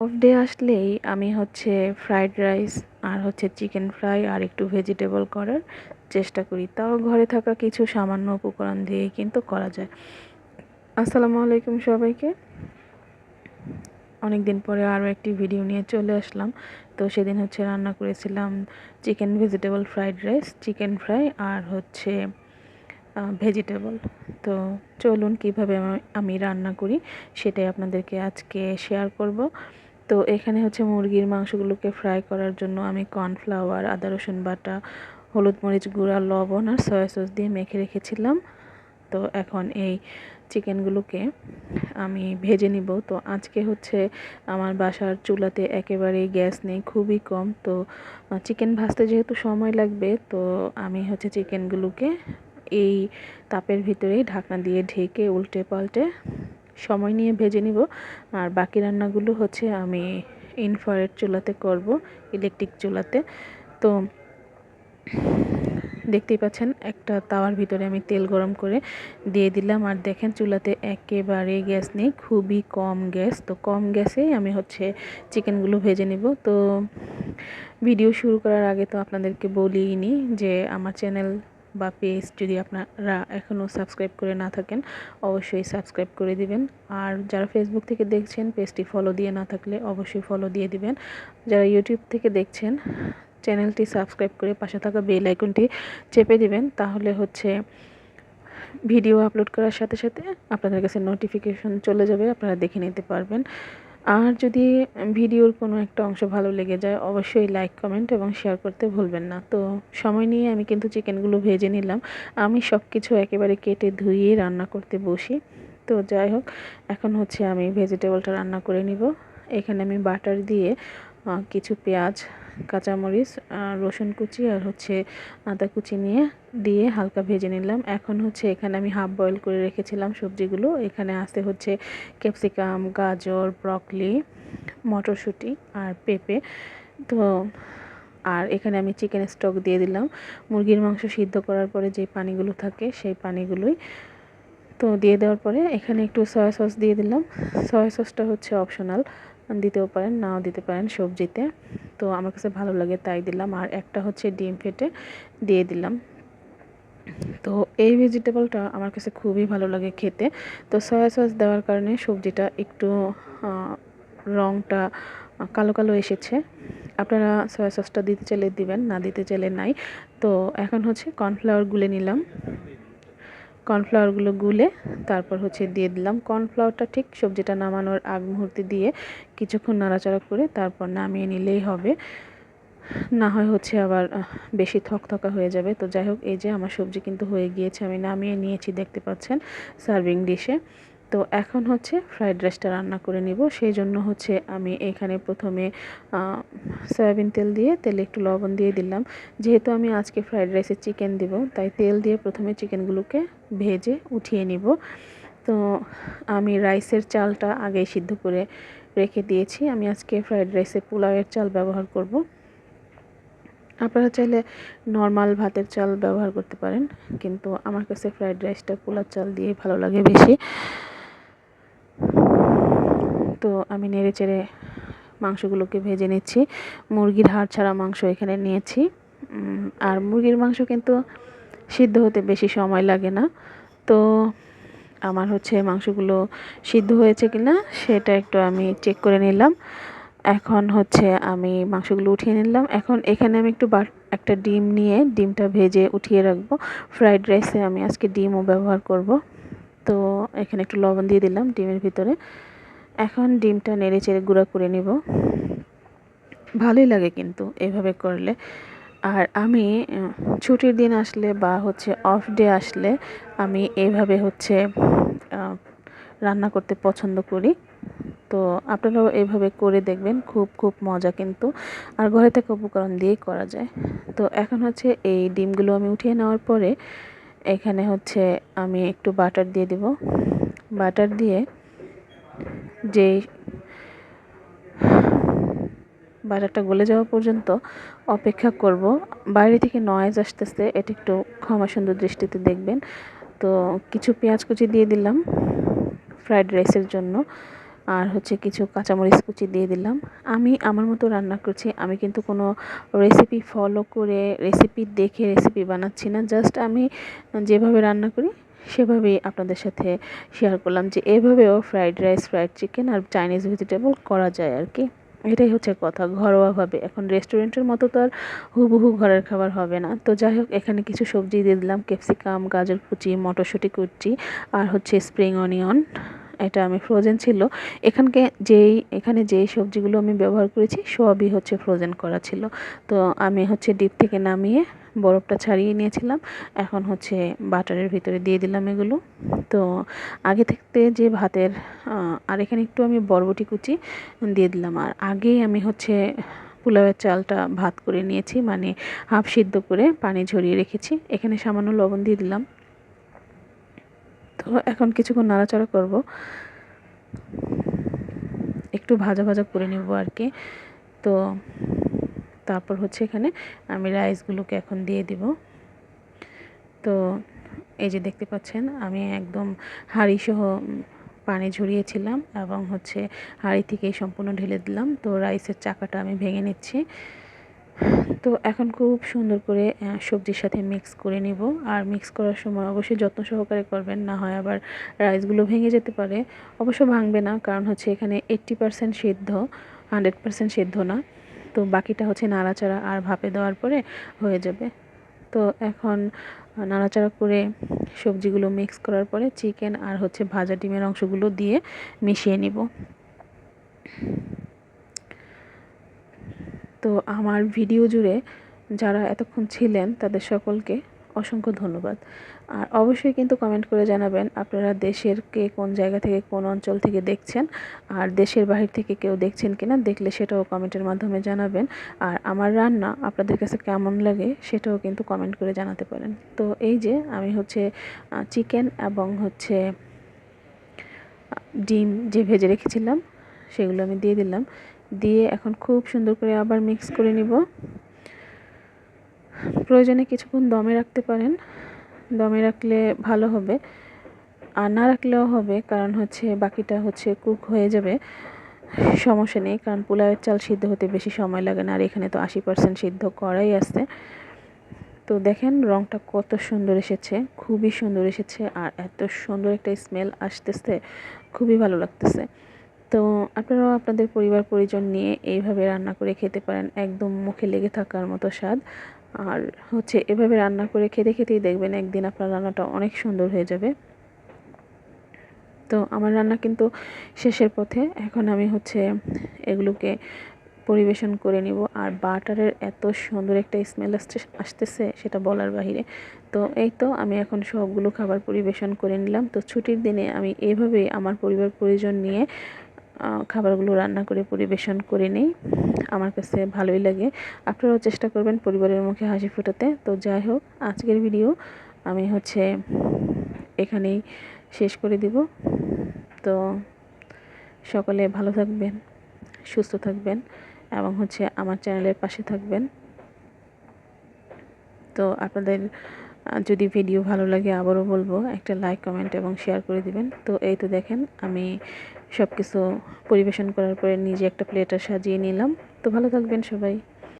Off day আসলেই আমি হচ্ছে ফ্রাইড রাইস আর হচ্ছে চিকেন ফ্রাই আর একটু ভেজিটেবল করার চেষ্টা করি। তাও ঘরে থাকা কিছু সামান্য উপকরণ দিয়েই কিন্তু করা যায়। আসসালামু আলাইকুম সবাইকে। অনেক দিন পরে আরও একটি ভিডিও নিয়ে চলে আসলাম। তো সেদিন হচ্ছে রান্না করেছিলাম chicken vegetable fried rice chicken fry আর হচ্ছে ভেজিটেবল তো চলুন কীভাবে আমি রান্না করি সেটাই আপনাদেরকে আজকে শেয়ার করব। তো এখানে হচ্ছে মুরগির মাংসগুলোকে ফ্রাই করার জন্য আমি কর্নফ্লাওয়ার আদা রসুন বাটা, হলুদ মরিচ গুঁড়া, লবণ আর সয়া সস দিয়ে মেখে রেখেছিলাম। তো এখন এই চিকেনগুলোকে আমি ভেজে নিব। তো আজকে হচ্ছে আমার বাসার চুলাতে একেবারেই গ্যাস নেই, খুবই কম। তো চিকেন ভাজতে যেহেতু সময় লাগবে, তো আমি হচ্ছে চিকেনগুলোকে এই তাপের ভিতরেই ঢাকনা দিয়ে ঢেকে উল্টে পাল্টে সময় নিয়ে ভেজে নিব। আর বাকি রান্নাগুলো হচ্ছে আমি ইনফ্রারেড চুলাতে করব ইলেকট্রিক চুলাতে। তো দেখতেই পাচ্ছেন, একটা তাওয়ার ভিতরে আমি তেল গরম করে দিয়ে দিলাম। আর দেখেন চুলাতে একেবারে গ্যাস নেই, খুবই কম গ্যাস। তো কম গ্যাসেই আমি হচ্ছে চিকেনগুলো ভেজে নিব। তো ভিডিও শুরু করার আগে তো আপনাদেরকে বলিনি যে আমার চ্যানেল বা পেজ যদি আপনারা এখনও সাবস্ক্রাইব করে না থাকেন, অবশ্যই সাবস্ক্রাইব করে দিবেন। আর যারা ফেসবুক থেকে দেখছেন, পেজটি ফলো দিয়ে না থাকলে অবশ্যই ফলো দিয়ে দিবেন। যারা ইউটিউব থেকে দেখছেন, চ্যানেলটি সাবস্ক্রাইব করে পাশে থাকা বেল আইকনটি চেপে দিবেন, তাহলে হচ্ছে ভিডিও আপলোড করার সাথে সাথে আপনাদের কাছে নোটিফিকেশন চলে যাবে, আপনারা দেখে নিতে পারবেন। আর যদি ভিডিওর কোনো একটা অংশ ভালো লেগে যায়, অবশ্যই লাইক কমেন্ট এবং শেয়ার করতে ভুলবেন না। তো সময় নিয়ে আমি কিন্তু চিকেনগুলো ভেজে নিলাম। আমি সব কিছু একেবারে কেটে ধুয়ে রান্না করতে বসি। তো যাই হোক, এখন হচ্ছে আমি ভেজিটেবলটা রান্না করে নিব। এখানে আমি বাটার দিয়ে কিছু পেঁয়াজ কাঁচামরিচ রসুন কুচি আর হচ্ছে আদা কুচি নিয়ে, দিয়ে হালকা ভেজে নিলাম। এখন হচ্ছে এখানে আমি হাফ বয়েল করে রেখেছিলাম সবজিগুলো। এখানে আসতে হচ্ছে ক্যাপসিকাম গাজর ব্রকলি মটরশুঁটি আর পেঁপে। তো, আর এখানে আমি চিকেন স্টক দিয়ে দিলাম। মুরগির মাংস সিদ্ধ করার পরে যে পানিগুলো থাকে সেই পানিগুলোই। তো, দিয়ে দেওয়ার পরে এখানে একটু সয়া সস দিয়ে দিলাম। সয়া সসটা হচ্ছে অপশনাল দিতেও পারেন, নাও দিতে পারেন সবজিতে। তো আমার কাছে ভালো লাগে তাই দিলাম। আর একটা হচ্ছে ডিম ফেটে দিয়ে দিলাম। তো এই ভেজিটেবলটা আমার কাছে খুবই ভালো লাগে খেতে। তো সয়া সস দেওয়ার কারণে সবজিটা একটু রঙটা কালো কালো এসেছে। আপনারা সয়া সসটা দিতে চাইলে দিবেন, না দিতে চাইলে নাই। তো এখন হচ্ছে কর্নফ্লাওয়ার গুলে নিলাম। কর্নফ্লাওয়ারগুলো গুলে তারপর হচ্ছে দিয়ে দিলাম। কর্নফ্লাওয়ারটা ঠিক সবজিটা নামানোর আগ মুহূর্তে দিয়ে কিছুক্ষণ নাড়াচাড়া করে তারপর নামিয়ে নিলেই হবে। না হয় হচ্ছে আবার বেশি থকথকা হয়ে যাবে। তো যাই হোক, এই যে আমার সবজি কিন্তু হয়ে গিয়েছে, আমি নামিয়ে নিয়েছি, দেখতে পাচ্ছেন, সার্ভিং ডিশে। তো এখন হচ্ছে ফ্রাইড রাইসটা রান্না করে নিব। সেই জন্য হচ্ছে আমি এখানে প্রথমে সয়াবিন তেল দিয়ে, তেলে একটু লবণ দিয়ে দিলাম। যেহেতু আমি আজকে ফ্রাইড রাইসে চিকেন দিব, তাই তেল দিয়ে প্রথমে চিকেনগুলোকে ভেজে উঠিয়ে নিব। তো আমি রাইসের চালটা আগেই সিদ্ধ করে রেখে দিয়েছি। আমি আজকে ফ্রাইড রাইসে পোলাওয়ের চাল ব্যবহার করব। আপনারা চাইলে নর্মাল ভাতের চাল ব্যবহার করতে পারেন, কিন্তু আমার কাছে ফ্রাইড রাইসটা পোলার চাল দিয়ে ভালো লাগে বেশি। তো আমি নেড়ে চেড়ে মাংসগুলোকে ভেজে নিচ্ছি। মুরগির হাড় ছাড়া মাংস এখানে নিয়েছি। আর মুরগির মাংস কিন্তু সিদ্ধ হতে বেশি সময় লাগে না। তো আমার হচ্ছে মাংসগুলো সিদ্ধ হয়েছে কিনা সেটা একটু আমি চেক করে নিলাম। এখন হচ্ছে আমি মাংসগুলো উঠিয়ে নিলাম। এখন এখানে আমি একটু একটা ডিম নিয়ে ডিমটা ভেজে উঠিয়ে রাখব। ফ্রাইড রাইসে আমি আজকে ডিমও ব্যবহার করব। তো এখানে একটু লবণ দিয়ে দিলাম ডিমের ভিতরে। এখন ডিমটা নেড়ে চেড়ে গুঁড়া করে নিব। ভালোই লাগে কিন্তু এভাবে করলে। আর আমি ছুটির দিন আসলে বা হচ্ছে অফ ডে আসলে আমি এইভাবে হচ্ছে রান্না করতে পছন্দ করি। তো আপনারাও এইভাবে করে দেখবেন, খুব খুব মজা কিন্তু। আর ঘরে থেকে উপকরণ দিয়েই করা যায়। তো এখন হচ্ছে এই ডিমগুলো আমি উঠিয়ে নেওয়ার পরে এখানে হচ্ছে আমি একটু বাটার দিয়ে দিব। বাটার দিয়ে যে বাটারটা গলে যাওয়া পর্যন্ত অপেক্ষা করব। বাইরে থেকে নয়েজ আসতেছে, এটা একটু ক্ষমা সুন্দর দৃষ্টিতে দেখবেন। তো কিছু পেঁয়াজ কুচি দিয়ে দিলাম ফ্রাইড রাইসের জন্য। আর হচ্ছে কিছু কাঁচামরিচ কুচি দিয়ে দিলাম। আমি আমার মতো রান্না করছি, আমি কিন্তু কোনো রেসিপি ফলো করে রেসিপি দেখে রেসিপি বানাচ্ছি না। জাস্ট আমি যেভাবে রান্না করি সেভাবেই আপনাদের সাথে শেয়ার করলাম যে এভাবেও ফ্রাইড রাইস ফ্রাইড চিকেন আর চাইনিজ ভেজিটেবল করা যায় আর কি। এটাই হচ্ছে কথা ঘরোয়াভাবে। এখন রেস্টুরেন্টের মতো তো আর হুবহু ঘরের খাবার হবে না। তো যাই হোক, এখানে কিছু সবজি দিয়ে দিলাম ক্যাপসিকাম গাজর কুচি, মটরশুঁটি কুচি আর হচ্ছে স্প্রিং অনিয়ন এটা আমি ফ্রোজেন ছিল। এখানকে যেই, এখানে যেই সবজিগুলো আমি ব্যবহার করেছি, সবই হচ্ছে ফ্রোজেন করা ছিল। তো আমি হচ্ছে ডিপ থেকে নামিয়ে বরফটা ছাড়িয়ে নিয়েছিলাম। এখন হচ্ছে বাটারের ভিতরে দিয়ে দিলাম এগুলো। তো আগে থাকতে যে ভাতের আর এখানে একটু আমি বরবটি কুচি দিয়ে দিলাম। আর আগেই আমি হচ্ছে পোলাওয়ের চালটা ভাত করে নিয়েছি মানে হাফ সিদ্ধ করে পানি ঝরিয়ে রেখেছি। এখানে সামান্য লবণ দিয়ে দিলাম। তো এখন কিছুক্ষণ নাড়াচাড়া করব। একটু ভাজা ভাজা করে নেব আর কি। তো তারপর হচ্ছে এখানে আমি রাইসগুলোকে এখন দিয়ে দিব। তো এই যে দেখতে পাচ্ছেন, আমি একদম হাঁড়ি সহ পানি ঝরিয়েছিলাম এবং হচ্ছে হাঁড়ি থেকেই সম্পূর্ণ ঢেলে দিলাম। তো রাইসের চাকাটা আমি ভেঙে নিচ্ছি। তো এখন খুব সুন্দর করে সবজির সাথে মিক্স করে নিব। আর মিক্স করার সময় অবশ্যই যত্ন সহকারে করবেন, না হয় আবার রাইসগুলো ভেঙে যেতে পারে। অবশ্য ভাঙবে না, কারণ হচ্ছে এখানে এইট্টি পারসেন্ট সিদ্ধ হান্ড্রেড পারসেন্ট সিদ্ধ না। তো বাকিটা হচ্ছে নাড়াচাড়া আর ভাপে দেওয়ার পরে হয়ে যাবে। তো এখন নাড়াচাড়া করে সবজিগুলো মিক্স করার পরে চিকেন আর হচ্ছে ভাজা ডিমের অংশগুলো দিয়ে মিশিয়ে নিব। তো আমার ভিডিও জুড়ে যারা এতক্ষণ ছিলেন তাদের সকলকে অসংখ্য ধন্যবাদ। আর অবশ্যই কিন্তু কমেন্ট করে জানাবেন আপনারা দেশের কে কোন জায়গা থেকে কোন অঞ্চল থেকে দেখছেন, আর দেশের বাহির থেকে কেউ দেখছেন কিনা দেখলে সেটাও কমেন্টের মাধ্যমে জানাবেন। আর আমার রান্না আপনাদের কাছে কেমন লাগে সেটাও কিন্তু কমেন্ট করে জানাতে পারেন। তো এই যে আমি হচ্ছে চিকেন এবং হচ্ছে ডিম যে ভেজে রেখেছিলাম, সেগুলো আমি দিয়ে দিলাম। দিয়ে এখন খুব সুন্দর করে আবার মিক্স করে নিব। প্রয়োজনে কিছুক্ষণ দমে রাখতে পারেন। দমে রাখলে ভালো হবে। আর না রাখলেও হবে, কারণ হচ্ছে বাকিটা হচ্ছে কুক হয়ে যাবে। সমস্যা নেই, কারণ পোলাওয়ের চাল সিদ্ধ হতে বেশি সময় লাগে না, আর এখানে তো আশি পার্সেন্ট সিদ্ধ করাই আছে। তো দেখেন রংটা কত সুন্দর এসেছে, খুবই সুন্দর এসেছে, আর এত সুন্দর একটা স্মেল আসতেছে, খুবই ভালো লাগতেছে। তো আপনারাও আপনাদের পরিবার পরিজন নিয়ে এইভাবে রান্না করে খেতে পারেন, একদম মুখে লেগে থাকার মতো স্বাদ। আর হচ্ছে এভাবে রান্না করে খেতে খেতেই দেখবেন একদিন আপনার রান্নাটা অনেক সুন্দর হয়ে যাবে। তো আমার রান্না কিন্তু শেষের পথে। এখন আমি হচ্ছে এগুলোকে পরিবেশন করে নিব। আর বাটারের এত সুন্দর একটা স্মেল আসছে, আসতেছে সেটা বলার বাহিরে। তো এই তো আমি এখন সবগুলো খাবার পরিবেশন করে নিলাম। তো ছুটির দিনে আমি এভাবেই আমার পরিবার পরিজন নিয়ে খাবারগুলো রান্না করে পরিবেশন করে নিই। আমার কাছে ভালোই লাগে। আপনারাও চেষ্টা করবেন পরিবারের মুখে হাসি ফোটাতে। তো যাই হোক, আজকের ভিডিও আমি হচ্ছে এখানেই শেষ করে দিব। তো সকলে ভালো থাকবেন, সুস্থ থাকবেন এবং হচ্ছে আমার চ্যানেলের পাশে থাকবেন। তো আপনাদের যদি ভিডিও ভালো লাগে আবারও বলব, একটা লাইক কমেন্ট এবং শেয়ার করে দিবেন। তো এই তো দেখেন, আমি সব কিছু পরিবেশন করার পরে নিজে একটা প্লেটার সাজিয়ে নিলাম। তো ভালো থাকবেন সবাই।